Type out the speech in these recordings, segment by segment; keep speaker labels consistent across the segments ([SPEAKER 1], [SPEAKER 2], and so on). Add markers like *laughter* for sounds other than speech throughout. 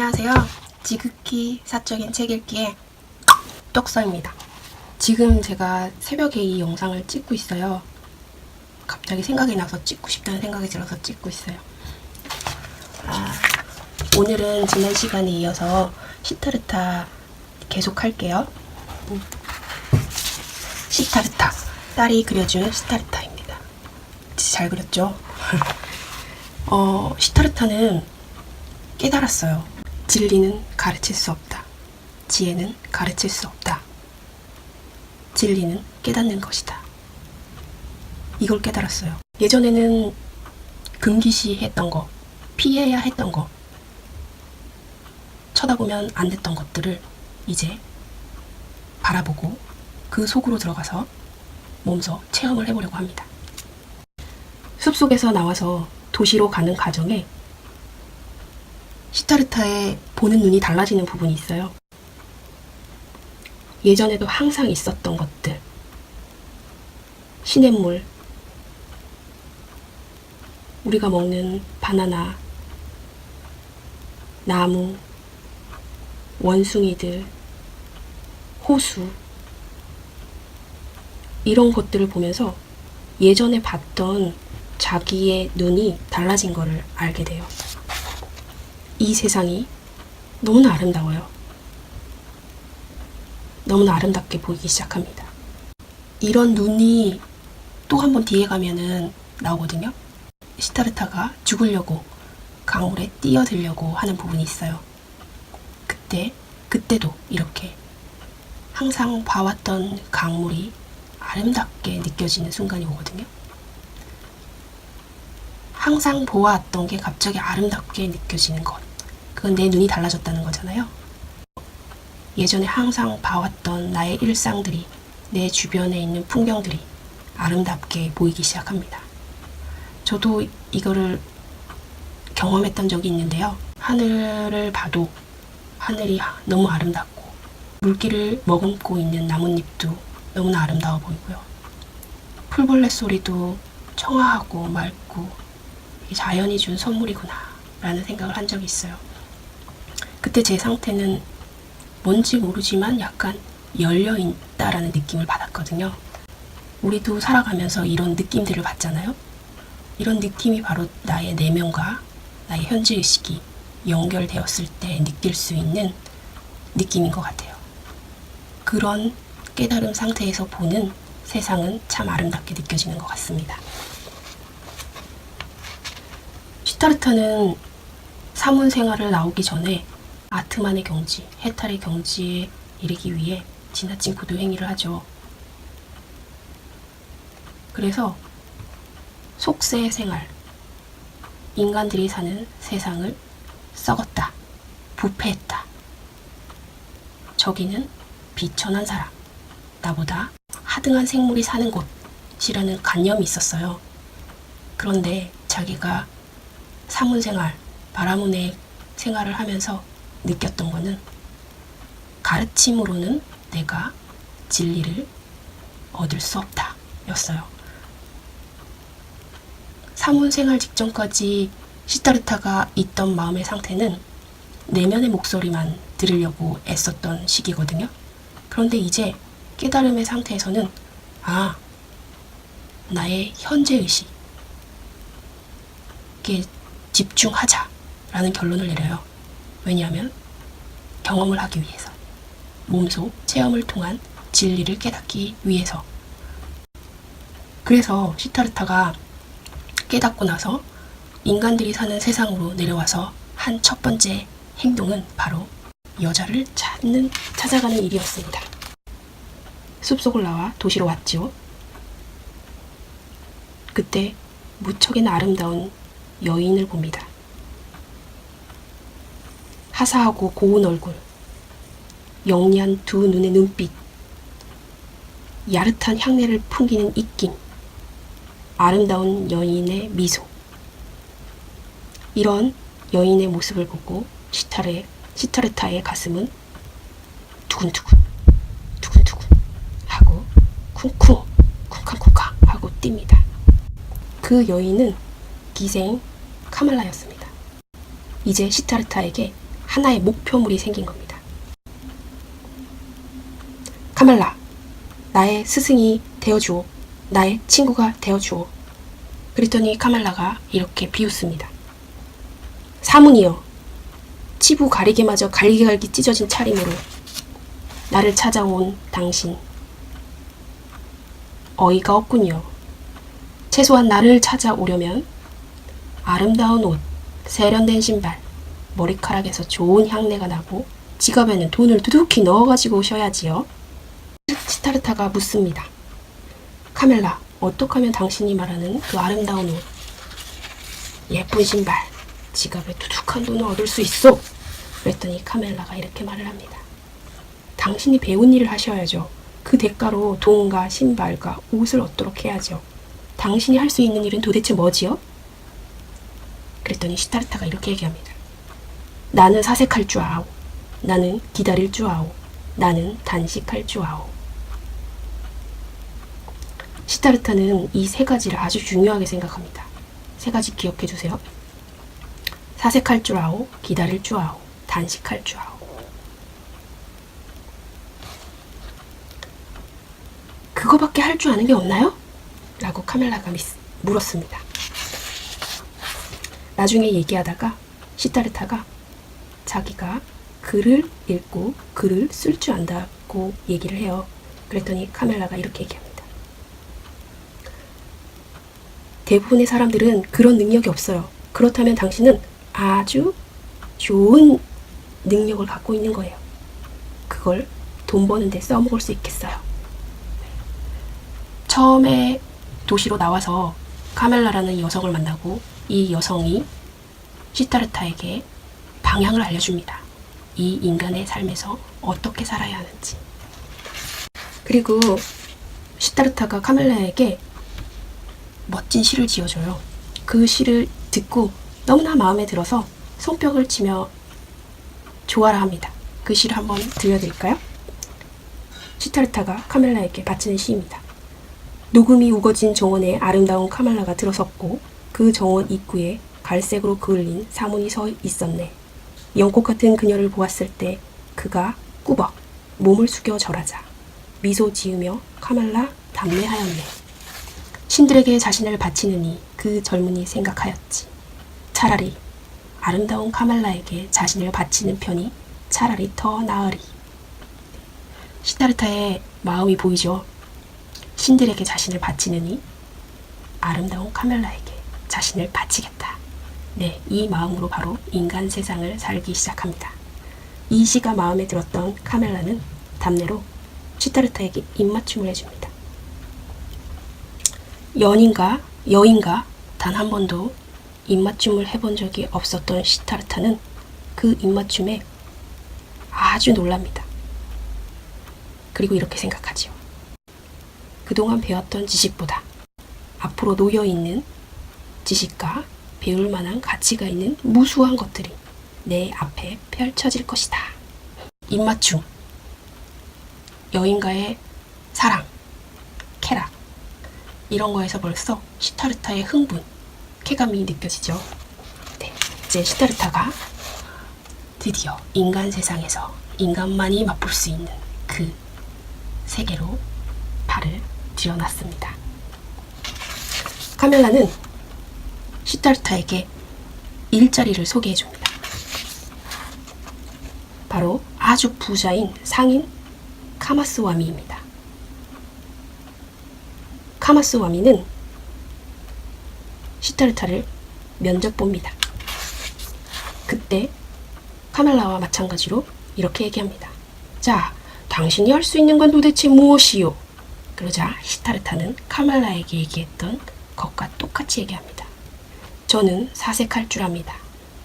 [SPEAKER 1] 안녕하세요. 지극히 사적인 책 읽기의 똑서입니다. 지금 제가 새벽에 이 영상을 찍고 있어요. 갑자기 생각이 나서 찍고 싶다는 생각이 들어서 찍고 있어요. 아, 오늘은 지난 시간에 이어서 시타르타 계속 할게요. 음. 시타르타. 딸이 그려준 시타르타입니다. 잘 그렸죠? *laughs* 어, 시타르타는 깨달았어요. 진리는 가르칠 수 없다. 지혜는 가르칠 수 없다. 진리는 깨닫는 것이다. 이걸 깨달았어요. 예전에는 금기시 했던 거, 피해야 했던 거, 쳐다보면 안 됐던 것들을 이제 바라보고 그 속으로 들어가서 몸소 체험을 해보려고 합니다. 숲속에서 나와서 도시로 가는 과정에 시타르타의 보는 눈이 달라지는 부분이 있어요. 예전에도 항상 있었던 것들. 시냇물, 우리가 먹는 바나나, 나무, 원숭이들, 호수, 이런 것들을 보면서 예전에 봤던 자기의 눈이 달라진 것을 알게 돼요. 이 세상이 너무나 아름다워요. 너무나 아름답게 보이기 시작합니다. 이런 눈이 또 한 번 뒤에 가면은 나오거든요. 시타르타가 죽으려고 강물에 뛰어들려고 하는 부분이 있어요. 그때, 그때도 이렇게 항상 봐왔던 강물이 아름답게 느껴지는 순간이 오거든요. 항상 보아왔던 게 갑자기 아름답게 느껴지는 것. 그건 내 눈이 달라졌다는 거잖아요. 예전에 항상 봐왔던 나의 일상들이, 내 주변에 있는 풍경들이 아름답게 보이기 시작합니다. 저도 이거를 경험했던 적이 있는데요. 하늘을 봐도 하늘이 너무 아름답고, 물기를 머금고 있는 나뭇잎도 너무나 아름다워 보이고요. 풀벌레 소리도 청아하고 맑고, 이 자연이 준 선물이구나 라는 생각을 한 적이 있어요. 그때 제 상태는 뭔지 모르지만 약간 열려 있다라는 느낌을 받았거든요. 우리도 살아가면서 이런 느낌들을 받잖아요. 이런 느낌이 바로 나의 내면과 나의 현재 의식이 연결되었을 때 느낄 수 있는 느낌인 것 같아요. 그런 깨달음 상태에서 보는 세상은 참 아름답게 느껴지는 것 같습니다. 시타르타는 사문 생활을 나오기 전에 아트만의 경지, 해탈의 경지에 이르기 위해 지나친 구두 행위를 하죠. 그래서 속세 생활, 인간들이 사는 세상을 썩었다, 부패했다. 저기는 비천한 사람, 나보다 하등한 생물이 사는 곳이라는 관념이 있었어요. 그런데 자기가 사문생활, 바라문의 생활을 하면서 느꼈던 거는 가르침으로는 내가 진리를 얻을 수 없다 였어요. 사문 생활 직전까지 시타르타가 있던 마음의 상태는 내면의 목소리만 들으려고 애썼던 시기거든요. 그런데 이제 깨달음의 상태에서는 아, 나의 현재 의식, 게 집중하자라는 결론을 내려요. 왜냐하면 경험을 하기 위해서, 몸소 체험을 통한 진리를 깨닫기 위해서. 그래서 시타르타가 깨닫고 나서 인간들이 사는 세상으로 내려와서 한 첫 번째 행동은 바로 여자를 찾는, 찾아가는 일이었습니다. 숲속을 나와 도시로 왔지요. 그때 무척이나 아름다운 여인을 봅니다. 하사하고 고운 얼굴, 영리한 두 눈의 눈빛, 야릇한 향내를 풍기는 입김, 아름다운 여인의 미소. 이런 여인의 모습을 보고 시타르의, 시타르타의 가슴은 두근두근, 두근두근 하고 쿵쿵, 쿵쾅쿵쾅 하고 뜁니다. 그 여인은 기생 카말라였습니다. 이제 시타르타에게 하나의 목표물이 생긴 겁니다. 카멜라, 나의 스승이 되어주오. 나의 친구가 되어주오. 그랬더니 카멜라가 이렇게 비웃습니다. 사문이여, 치부 가리개마저 갈기갈기 찢어진 차림으로 나를 찾아온 당신. 어이가 없군요. 최소한 나를 찾아오려면 아름다운 옷, 세련된 신발, 머리카락에서 좋은 향내가 나고 지갑에는 돈을 두둑히 넣어가지고 오셔야지요. 시타르타가 묻습니다. 카멜라, 어떻게 하면 당신이 말하는 그 아름다운 옷, 예쁜 신발, 지갑에 두둑한 돈을 얻을 수 있어? 그랬더니 카멜라가 이렇게 말을 합니다. 당신이 배운 일을 하셔야죠. 그 대가로 돈과 신발과 옷을 얻도록 해야죠. 당신이 할 수 있는 일은 도대체 뭐지요? 그랬더니 시타르타가 이렇게 얘기합니다. 나는 사색할 줄 아오. 나는 기다릴 줄 아오. 나는 단식할 줄 아오. 시타르타는 이 세 가지를 아주 중요하게 생각합니다. 세 가지 기억해 주세요. 사색할 줄 아오, 기다릴 줄 아오, 단식할 줄 아오. 그거밖에 할 줄 아는 게 없나요? 라고 카멜라가 물었습니다. 나중에 얘기하다가 시타르타가 자기가 글을 읽고 글을 쓸 줄 안다고 얘기를 해요. 그랬더니 카멜라가 이렇게 얘기합니다. 대부분의 사람들은 그런 능력이 없어요. 그렇다면 당신은 아주 좋은 능력을 갖고 있는 거예요. 그걸 돈 버는데 써먹을 수 있겠어요. 처음에 도시로 나와서 카멜라라는 여성을 만나고 이 여성이 시타르타에게 방향을 알려줍니다. 이 인간의 삶에서 어떻게 살아야 하는지. 그리고 시타르타가 카멜라에게 멋진 시를 지어줘요. 그 시를 듣고 너무나 마음에 들어서 손뼉을 치며 좋아라 합니다. 그 시를 한번 들려드릴까요? 시타르타가 카멜라에게 바치는 시입니다. 녹음이 우거진 정원에 아름다운 카멜라가 들어섰고 그 정원 입구에 갈색으로 그을린 사문이 서 있었네. 연꽃 같은 그녀를 보았을 때 그가 꾸벅 몸을 숙여 절하자 미소 지으며 카멜라 담례하였네. 신들에게 자신을 바치느니 그 젊은이 생각하였지. 차라리 아름다운 카멜라에게 자신을 바치는 편이 차라리 더 나으리. 시타르타의 마음이 보이죠. 신들에게 자신을 바치느니 아름다운 카멜라에게 자신을 바치겠다. 네, 이 마음으로 바로 인간 세상을 살기 시작합니다. 이 시가 마음에 들었던 카멜라는 답례로 시타르타에게 입맞춤을 해줍니다. 연인과 여인과 단 한 번도 입맞춤을 해본 적이 없었던 시타르타는 그 입맞춤에 아주 놀랍니다. 그리고 이렇게 생각하지요. 그동안 배웠던 지식보다 앞으로 놓여 있는 지식과 배울 만한 가치가 있는 무수한 것들이 내 앞에 펼쳐질 것이다. 입맞춤, 여인과의 사랑, 쾌락, 이런 거에서 벌써 시타르타의 흥분, 쾌감이 느껴지죠. 네, 이제 시타르타가 드디어 인간 세상에서 인간만이 맛볼 수 있는 그 세계로 발을 들여놨습니다. 카멜라는 시타르타에게 일자리를 소개해 줍니다. 바로 아주 부자인 상인 카마스 와미입니다. 카마스 와미는 시타르타를 면접 봅니다. 그때 카멜라와 마찬가지로 이렇게 얘기합니다. 자, 당신이 할 수 있는 건 도대체 무엇이요? 그러자 시타르타는 카멜라에게 얘기했던 것과 똑같이 얘기합니다. 저는 사색할 줄 압니다.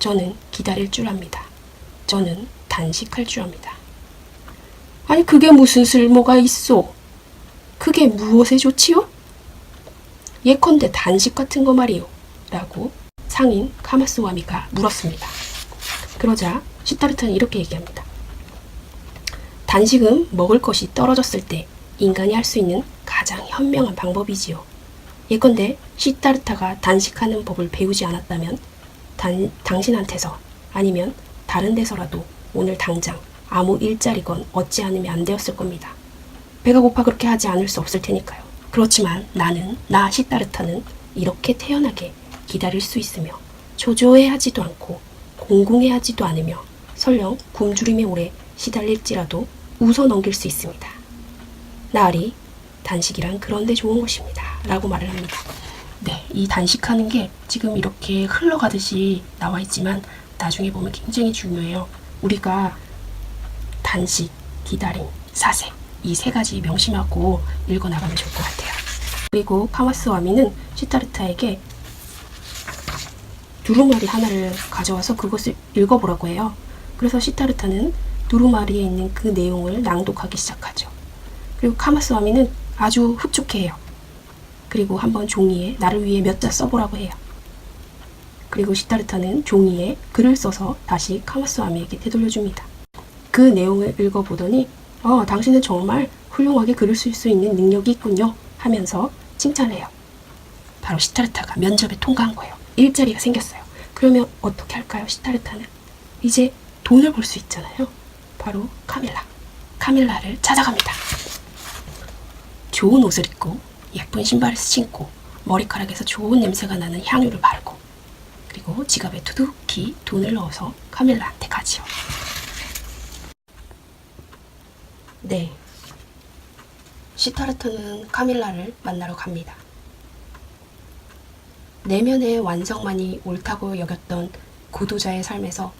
[SPEAKER 1] 저는 기다릴 줄 압니다. 저는 단식할 줄 압니다. 아니 그게 무슨 쓸모가 있어? 그게 무엇에 좋지요? 예컨대 단식 같은 거 말이요. 라고 상인 카마스와미가 물었습니다. 그러자 시타르타는 이렇게 얘기합니다. 단식은 먹을 것이 떨어졌을 때 인간이 할 수 있는 가장 현명한 방법이지요. 예컨대 시타르타가 단식하는 법을 배우지 않았다면 단, 당신한테서 아니면 다른 데서라도 오늘 당장 아무 일자리건 얻지 않으면 안 되었을 겁니다. 배가 고파 그렇게 하지 않을 수 없을 테니까요. 그렇지만 나는, 나 시타르타는 이렇게 태연하게 기다릴 수 있으며 초조해하지도 않고 공공해하지도 않으며 설령 굶주림에 오래 시달릴지라도 웃어 넘길 수 있습니다. 나으리, 단식이란 그런데 좋은 것입니다. 라고 말을 합니다. 네, 이 단식하는 게 지금 이렇게 흘러가듯이 나와 있지만 나중에 보면 굉장히 중요해요. 우리가 단식, 기다림, 사색 이 세 가지 명심하고 읽어 나가면 좋을 것 같아요. 그리고 카마스 와미는 시타르타에게 두루마리 하나를 가져와서 그것을 읽어보라고 해요. 그래서 시타르타는 두루마리에 있는 그 내용을 낭독하기 시작하죠. 그리고 카마스 와미는 아주 흡족해 해요. 그리고 한번 종이에 나를 위해 몇 자 써보라고 해요. 그리고 시타르타는 종이에 글을 써서 다시 카마스 와미에게 되돌려줍니다. 그 내용을 읽어보더니 어, 당신은 정말 훌륭하게 글을 쓸 수 있는 능력이 있군요 하면서 칭찬해요. 바로 시타르타가 면접에 통과한 거예요. 일자리가 생겼어요. 그러면 어떻게 할까요, 시타르타는? 이제 돈을 벌 수 있잖아요. 바로 카밀라. 카밀라를 찾아갑니다. 좋은 옷을 입고 예쁜 신발을 신고 머리카락에서 좋은 냄새가 나는 향유를 바르고 그리고 지갑에 두둑히 돈을 넣어서 카밀라한테 가지요. 네. 시타르트는 카밀라를 만나러 갑니다. 내면의 완성만이 옳다고 여겼던 고도자의 삶에서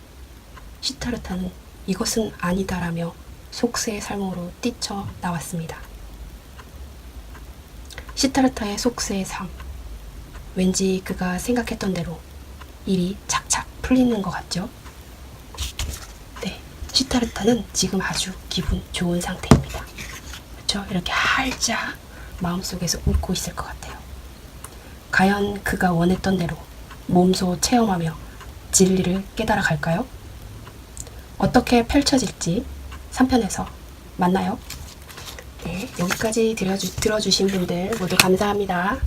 [SPEAKER 1] 시타르타는 이것은 아니다라며 속세의 삶으로 뛰쳐 나왔습니다. 시타르타의 속세의 삶. 왠지 그가 생각했던 대로 일이 착착 풀리는 것 같죠? 네. 시타르타는 지금 아주 기분 좋은 상태입니다. 그렇죠? 이렇게 활짝 마음속에서 웃고 있을 것 같아요. 과연 그가 원했던 대로 몸소 체험하며 진리를 깨달아 갈까요? 어떻게 펼쳐질지 3편에서 만나요. 네, 여기까지 들어주, 들어주신 분들 모두 감사합니다.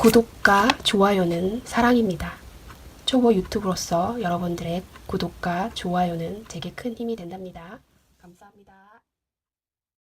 [SPEAKER 1] 구독과 좋아요는 사랑입니다. 초보 유튜브로서 여러분들의 구독과 좋아요는 제게 큰 힘이 된답니다. 감사합니다.